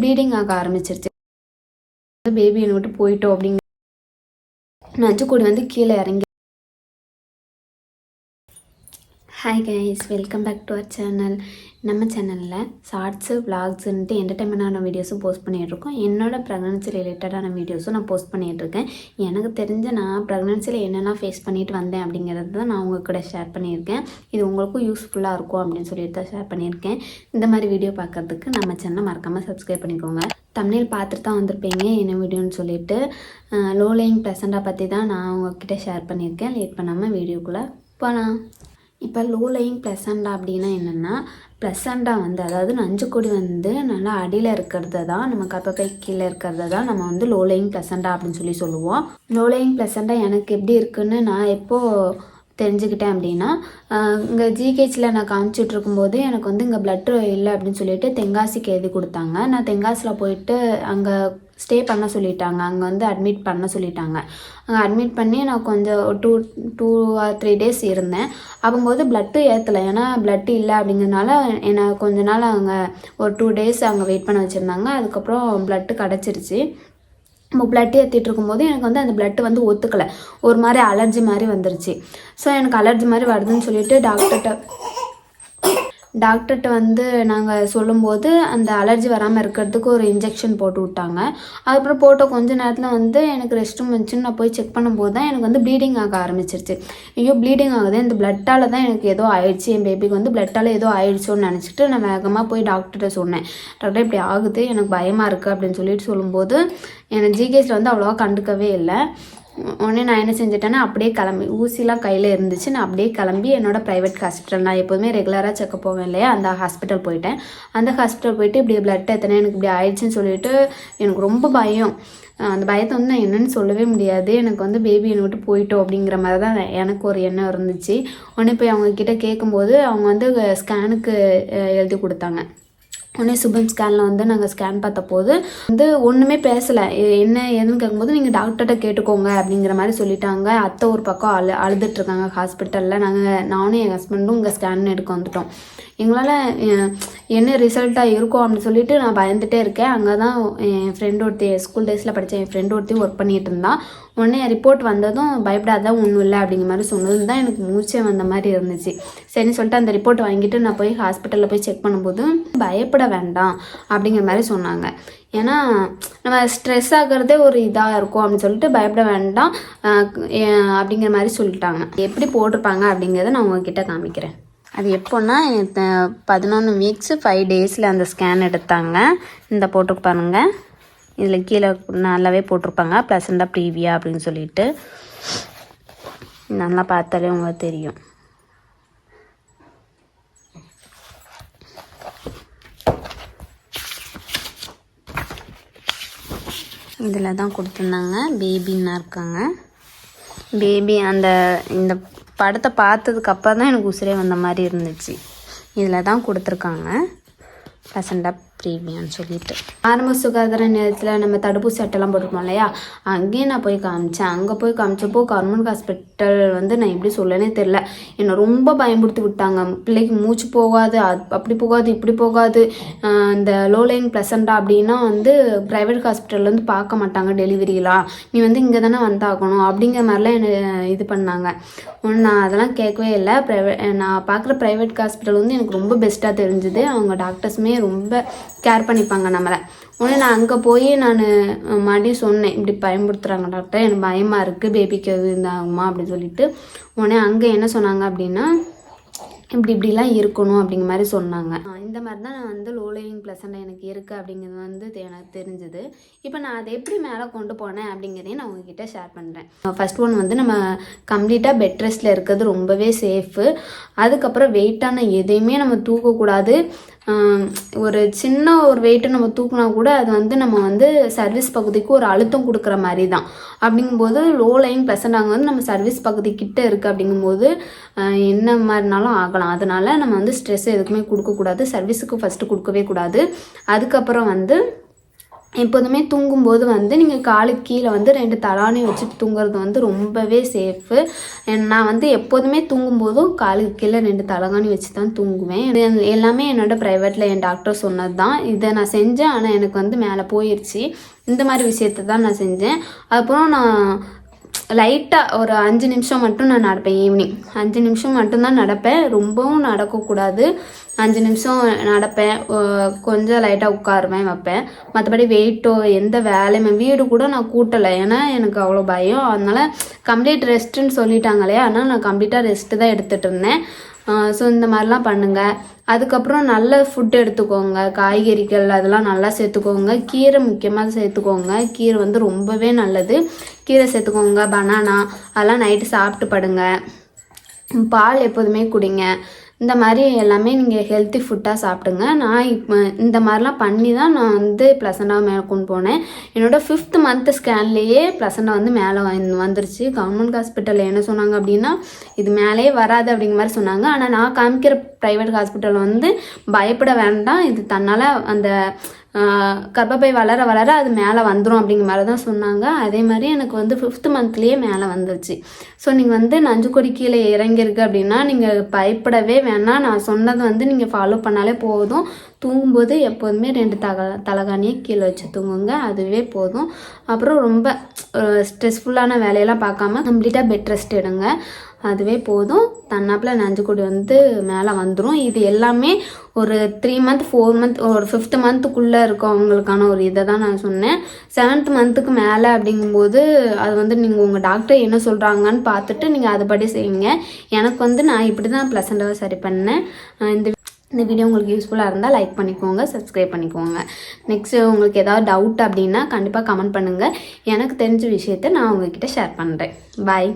Bleeding ஆக ஆரம்பிச்சிருச்சு. பேபியை விட்டு போயிட்டோம் அப்படிங்க நஞ்சுக்கொடி வந்து கீழே இறங்கி hi guys welcome back to our channel நம்ம சேனலில் ஷார்ட்ஸு விளாக்ஸுன்ட்டு என்டர்டைன்மெண்டான வீடியோஸும் போஸ்ட் பண்ணிகிட்ருக்கோம் என்னோட ப்ரெக்னன்சி ரிலேட்டடான வீடியோஸும் நான் போஸ்ட் பண்ணிகிட்ருக்கேன் எனக்கு தெரிஞ்ச நான் ப்ரெக்னன்சியில் என்னெல்லாம் ஃபேஸ் பண்ணிட்டு வந்தேன் அப்படிங்கிறது தான் நான் உங்கள் கூட ஷேர் பண்ணியிருக்கேன். இது உங்களுக்கும் யூஸ்ஃபுல்லாக இருக்கும் அப்படின்னு சொல்லிட்டு தான் ஷேர் பண்ணியிருக்கேன். இந்த மாதிரி வீடியோ பார்க்கறதுக்கு நம்ம சேனலை மறக்காமல் சப்ஸ்கிரைப் பண்ணிக்கோங்க. தமிழில் பார்த்துட்டு தான் வந்திருப்பீங்க என்ன வீடியோன்னு சொல்லிட்டு. லோ லைங் ப்ரெசண்ட்டாக பற்றி தான் நான் உங்ககிட்ட ஷேர் பண்ணியிருக்கேன். லேட் பண்ணாமல் வீடியோக்குள்ளே போகலாம் இப்போ லோ லைங் ப்ளசண்டா அப்படின்னா என்னென்னா ப்ளசண்டா வந்து அதாவது நஞ்சுக்கொடி வந்து நல்லா அடியில் இருக்கிறது தான் நம்ம கர்ப்பப்பை கீழே இருக்கிறது தான் நம்ம வந்து லோ லைங் ப்ளசண்டா அப்படின்னு சொல்லி சொல்லுவோம். லோ லைங் ப்ளசண்டா எனக்கு எப்படி இருக்குன்னு நான் எப்போது தெரிஞ்சுக்கிட்டேன் அப்படின்னா இங்கே ஜிஹெச்சில் நான் காமிச்சிட்டு இருக்கும்போது எனக்கு வந்து இங்கே பிளட் இல்லை அப்படின்னு சொல்லிட்டு தென்காசிக்கு எழுதி கொடுத்தாங்க. நான் தென்காசியில் போயிட்டு அங்கே ஸ்டே பண்ண சொல்லிட்டாங்க. அங்கே வந்து அட்மிட் பண்ண சொல்லிட்டாங்க. அங்கே அட்மிட் பண்ணி நான் கொஞ்சம் two two or three days இருந்தேன். அப்போம்போது பிளட்டு ஏற்றலை ஏன்னா பிளட்டு இல்லை அப்படிங்கிறதுனால என்னை கொஞ்ச நாள் அங்கே ஒரு டூ டேஸ் அங்கே வெயிட் பண்ண வச்சுருந்தாங்க. அதுக்கப்புறம் பிளட்டு கிடச்சிருச்சு. நம்ம பிளட் ஏற்றிட்டு இருக்கும்போது எனக்கு வந்து அந்த பிளட் வந்து ஒத்துக்கலை. ஒரு மாதிரி அலர்ஜி மாதிரி வந்துருச்சு. ஸோ எனக்கு அலர்ஜி மாதிரி வருதுன்னு சொல்லிட்டு டாக்டர்கிட்ட டாக்டர்கிட்ட வந்து நாங்கள் சொல்லும்போது அந்த அலர்ஜி வராமல் இருக்கிறதுக்கு ஒரு இன்ஜெக்ஷன் போட்டு விட்டாங்க. அதுக்கப்புறம் போட்ட கொஞ்ச நேரத்தில் வந்து எனக்கு ரெஸ்ட் ரூம் வந்துச்சுன்னு நான் போய் செக் பண்ணும்போது தான் எனக்கு வந்து ப்ளீடிங் ஆக ஆரம்பிச்சிருச்சு. ஐயோ ப்ளீடிங் ஆகுது இந்த பிளட்டால் தான் எனக்கு ஏதோ ஆயிடுச்சு. என் பேபிக்கு வந்து பிளட்டால் ஏதோ ஆயிடுச்சோன்னு நினச்சிட்டு நான் வேகமாக போய் டாக்டர்கிட்ட சொன்னேன். டாக்டர் இப்படி ஆகுது? எனக்கு பயமாக இருக்குது அப்படின்னு சொல்லிட்டு சொல்லும்போது என்னை ஜிகேஸில் வந்து அவ்வளோவா கண்டுக்கவே இல்லை. உடனே நான் என்ன செஞ்சிட்டேன்னா அப்படியே கிளம்பி ஊசிலாம் கையில் இருந்துச்சு. நான் அப்படியே கிளம்பி என்னோட ப்ரைவேட் ஹாஸ்பிட்டல் நான் எப்போதுமே ரெகுலராக செக்கப் போவேன் இல்லையா? அந்த ஹாஸ்பிட்டல் போயிட்டேன். அந்த ஹாஸ்பிட்டல் போயிட்டு இப்படி பிளட் எத்தனை எனக்கு இப்படி ஆயிடுச்சுன்னு சொல்லிட்டு எனக்கு ரொம்ப பயம். அந்த பயத்தை வந்து நான் என்னென்னு சொல்லவே முடியாது. எனக்கு வந்து பேபி என்னை விட்டு போயிட்டோம் அப்படிங்கிற மாதிரி தான் எனக்கு ஒரு எண்ணம் இருந்துச்சு. உடனே போய் அவங்கக்கிட்ட கேட்கும்போது அவங்க வந்து ஸ்கேனுக்கு எழுதி கொடுத்தாங்க. உடனே சுபம் ஸ்கேனில் வந்து நாங்கள் ஸ்கேன் பார்த்த போது வந்து ஒன்றுமே பேசலை. என்ன ஏதுன்னு கேட்கும்போது நீங்கள் டாக்டர்கிட்ட கேட்டுக்கோங்க அப்படிங்கிற மாதிரி சொல்லிட்டாங்க. அத்தை ஒரு பக்கம் அழு அழுதுட்ருக்காங்க ஹாஸ்பிட்டலில் நாங்கள் நானும் என் ஹஸ்பண்டும் இங்கே ஸ்கேன் எடுக்க வந்துட்டோம். எங்களால் என்ன ரிசல்ட்டாக இருக்கும் அப்படின்னு சொல்லிட்டு நான் பயந்துகிட்டே இருக்கேன். அங்கே தான் என் ஃப்ரெண்ட் ஒருத்தி ஸ்கூல் டேஸில் படித்த என் ஃப்ரெண்ட் ஒருத்தையும் ஒர்க் பண்ணிகிட்டு இருந்தான் உடனே ரிப்போர்ட் வந்ததும் பயப்படாத ஒன்றும் இல்லை அப்படிங்கிற மாதிரி சொன்னதும் தான் எனக்கு மூச்சே வந்த மாதிரி இருந்துச்சு. சரின்னு சொல்லிட்டு அந்த ரிப்போர்ட் வாங்கிட்டு நான் போய் ஹாஸ்பிட்டலில் போய் செக் பண்ணும்போது பயப்பட வேண்டாம் அப்படிங்கிற மாதிரி சொன்னாங்க. ஏன்னா நம்ம ஸ்ட்ரெஸ் ஆகிறதே ஒரு இதாக இருக்கும் அப்படின்னு சொல்லிட்டு பயப்பட வேண்டாம் அப்படிங்கிற மாதிரி சொல்லிட்டாங்க. எப்படி போட்டிருப்பாங்க அப்படிங்கிறத நான் உங்ககிட்ட காமிக்கிறேன். அது எப்போன்னா பதினொன்று வீக்ஸ் ஃபைவ் டேஸில் அந்த ஸ்கேன் எடுத்தாங்க. இந்த போட்டு பாருங்க. இதில் கீழே நல்லாவே போட்டிருப்பாங்க. ப்ளசண்டாக ப்ரீவியா அப்படின்னு சொல்லிட்டு. நல்லா பார்த்தாலே உங்களுக்கு தெரியும். இதில் தான் கொடுத்துருந்தாங்க. பேபின்னா இருக்காங்க. பேபி அந்த இந்த படத்தை பார்த்ததுக்கப்புறம் தான் எனக்கு உசிரே வந்த மாதிரி இருந்துச்சு. இதில் தான் கொடுத்துருக்காங்க. ப்ளசண்டாக ப்ரீமியம்னு சொல்லிட்டு. ஆரம்ப சுகாதார நிலையத்தில் நம்ம தடுப்பூசி அட்டைலாம் போட்டிருப்போம் இல்லையா? அங்கேயும் நான் போய் காமிச்சேன். அங்கே போய் காமிச்சப்போ கவர்மெண்ட் ஹாஸ்பிட்டல் வந்து நான் எப்படி சொல்லனே தெரில என்னை ரொம்ப பயன்படுத்தி விட்டாங்க. பிள்ளைக்கு மூச்சு போகாது அப்படி போகாது இப்படி போகாது. இந்த லோலைன் ப்ளசண்டா அப்படின்னா வந்து ப்ரைவேட் ஹாஸ்பிட்டலில் வந்து பார்க்க மாட்டாங்க டெலிவரியெலாம் நீ வந்து இங்கே தானே வந்தாகணும் அப்படிங்கிற மாதிரிலாம் என்னை இது பண்ணாங்க. நான் அதெல்லாம் கேட்கவே இல்லை. ப்ரைவேட் நான் பார்க்குற ப்ரைவேட் ஹாஸ்பிட்டல் வந்து எனக்கு ரொம்ப பெஸ்ட்டாக தெரிஞ்சுது. அவங்க டாக்டர்ஸுமே ரொம்ப கேர் பண்ணிப்பாங்க நம்மளை. உடனே நான் அங்கே போய் நான் மறுபடியும் சொன்னேன். இப்படி பயன்படுத்துகிறாங்க டாக்டர். எனக்கு பயமாக இருக்குது பேபிக்கு எது இருந்தாகுமா அப்படின்னு சொல்லிட்டு. உடனே அங்கே என்ன சொன்னாங்க அப்படின்னா இப்படி இப்படிலாம் இருக்கணும் அப்படிங்கிற மாதிரி சொன்னாங்க. இந்த மாதிரி தான் நான் வந்து லோ லைவிங் ப்ளசண்ட் எனக்கு இருக்குது அப்படிங்கிறது வந்து எனக்கு தெரிஞ்சுது. இப்போ நான் அதை எப்படி மேலே கொண்டு போனேன் அப்படிங்கிறதையும் நான் உங்ககிட்ட ஷேர் பண்ணுறேன் ஃபஸ்ட் ஒன் வந்து நம்ம கம்ப்ளீட்டாக பெட் ரெஸ்ட்டில் இருக்கிறது ரொம்பவே சேஃபு அதுக்கப்புறம் வெயிட்டான எதையுமே நம்ம தூக்கக்கூடாது. ஒரு சின்ன ஒரு வெயிட்டை நம்ம தூக்கினா கூட அது வந்து நம்ம வந்து சர்வீஸ் பகுதிக்கு ஒரு அழுத்தம் கொடுக்குற மாதிரி தான் அப்படிங்கும்போது லோ லைன் ப்ளசண்ட் அங்கே வந்து நம்ம சர்வீஸ் பகுதி கிட்ட இருக்குது அப்படிங்கும்போது என்ன மாதிரினாலும் ஆகலாம். அதனால் நம்ம வந்து ஸ்ட்ரெஸ் எதுக்குமே கொடுக்கக்கூடாது. சர்வீஸுக்கு ஃபஸ்ட்டு கொடுக்கவே கூடாது. அதுக்கப்புறம் வந்து எப்போதுமே தூங்கும்போது வந்து நீங்கள் காலுக்கு கீழே வந்து ரெண்டு தலாணி வச்சுட்டு தூங்குறது வந்து ரொம்பவே சேஃபு நான் வந்து எப்போதுமே தூங்கும்போதும் காலுக்கு கீழே ரெண்டு தலகாணி வச்சு தான் தூங்குவேன். எல்லாமே என்னோட ப்ரைவேட்டில் என் டாக்டர் சொன்னது தான் இதை நான் செஞ்சேன். ஆனால் எனக்கு வந்து மேலே போயிடுச்சு இந்த மாதிரி விஷயத்த தான் நான் செஞ்சேன். அப்புறம் நான் லைட்டாக ஒரு அஞ்சு நிமிஷம் மட்டும் நான் நடப்பேன் ஈவினிங் அஞ்சு நிமிஷம் மட்டும்தான் நடப்பேன். ரொம்பவும் நடக்கக்கூடாது. அஞ்சு நிமிஷம் நடப்பேன். கொஞ்சம் லைட்டாக உட்காருவேன் வைப்பேன். மற்றபடி வெயிட்டோ எந்த வேலையுமே வீடு கூட நான் கூட்டலை. ஏன்னா எனக்கு அவ்வளோ பயம். அதனால் கம்ப்ளீட் ரெஸ்ட்டுன்னு சொல்லிட்டாங்களே ஆனால் நான் கம்ப்ளீட்டாக ரெஸ்ட்டு தான் எடுத்துகிட்டு இருந்தேன். ஸோ இந்த மாதிரிலாம் பண்ணுங்கள் அதுக்கப்புறம் நல்ல ஃபுட் எடுத்துக்கோங்க. காய்கறிகள் அதெல்லாம் நல்லா சேர்த்துக்கோங்க. கீரை முக்கியமாக சேர்த்துக்கோங்க. கீரை வந்து ரொம்பவே நல்லது. கீரை சேர்த்துக்கோங்க. பனானா அதெல்லாம் நைட்டு சாப்பிட்டு படுங்க. பால் எப்போதுமே குடிங்க. இந்த மாதிரி எல்லாமே நீங்கள் ஹெல்த்தி ஃபுட்டாக சாப்பிடுங்க. நான் இப்போ இந்த மாதிரிலாம் பண்ணி தான் நான் வந்து ப்ளசண்டாக மேலே கொண்டு போனேன். என்னோட ஃபிஃப்த் மந்த் ஸ்கேன்லேயே ப்ளசண்டாக வந்து மேலே வந்துருச்சு. கவர்மெண்ட் ஹாஸ்பிட்டலில் என்ன சொன்னாங்க அப்படின்னா இது மேலேயே வராது அப்படிங்கிற மாதிரி சொன்னாங்க. ஆனால் நான் காமிக்கிற ப்ரைவேட் ஹாஸ்பிட்டல் வந்து பயப்பட வேண்டாம். இது தன்னால் அந்த கர்ப்பப்பை வளர வளர அது மேலே வந்துடும் அப்படிங்கிற மாதிரி தான் சொன்னாங்க. அதே மாதிரி எனக்கு வந்து ஃபிஃப்த் மந்த்லேயே மேலே வந்துச்சு ஸோ நீங்கள் வந்து நஞ்சுக்கொடி கீழே இறங்கியிருக்கு அப்படின்னா நீங்கள் பயப்படவே வேணாம். நான் சொன்னது வந்து நீங்கள் ஃபாலோ பண்ணாலே போதும். தூங்கும்போது எப்போதுமே ரெண்டு தக தலகாணியை கீழே வச்சு தூங்குங்க. அதுவே போதும். அப்புறம் ரொம்ப ஸ்ட்ரெஸ்ஃபுல்லான வேலையெல்லாம் பார்க்காம கம்ப்ளீட்டாக பெட் ரெஸ்ட் எடுங்க. அதுவே போதும். தன்னாப்பில் நஞ்சுக்கொடி வந்து மேலே வந்துடும் இது எல்லாமே ஒரு த்ரீ மந்த் ஃபோர் மந்த் ஒரு ஃபிஃப்த் மந்த்துக்குள்ளே இருக்கவங்களுக்கான ஒரு இதை தான் நான் சொன்னேன். செவன்த் மந்த்துக்கு மேலே அப்படிங்கும்போது அது வந்து நீங்கள் உங்கள் டாக்டர் என்ன சொல்கிறாங்கன்னு பார்த்துட்டு நீங்கள் அதுபடி செய்யுங்க. எனக்கு வந்து நான் இப்படி தான் ப்ளசண்டாக சரி பண்ணேன். இந்த இந்த வீடியோ உங்களுக்கு யூஸ்ஃபுல்லாக இருந்தால் லைக் பண்ணிக்கோங்க சப்ஸ்கிரைப் பண்ணிக்கோங்க. நெக்ஸ்ட்டு உங்களுக்கு ஏதாவது டவுட் அப்படின்னா கண்டிப்பாக கமெண்ட் பண்ணுங்கள் எனக்கு தெரிஞ்ச விஷயத்த நான் உங்ககிட்ட ஷேர் பண்ணுறேன் பாய்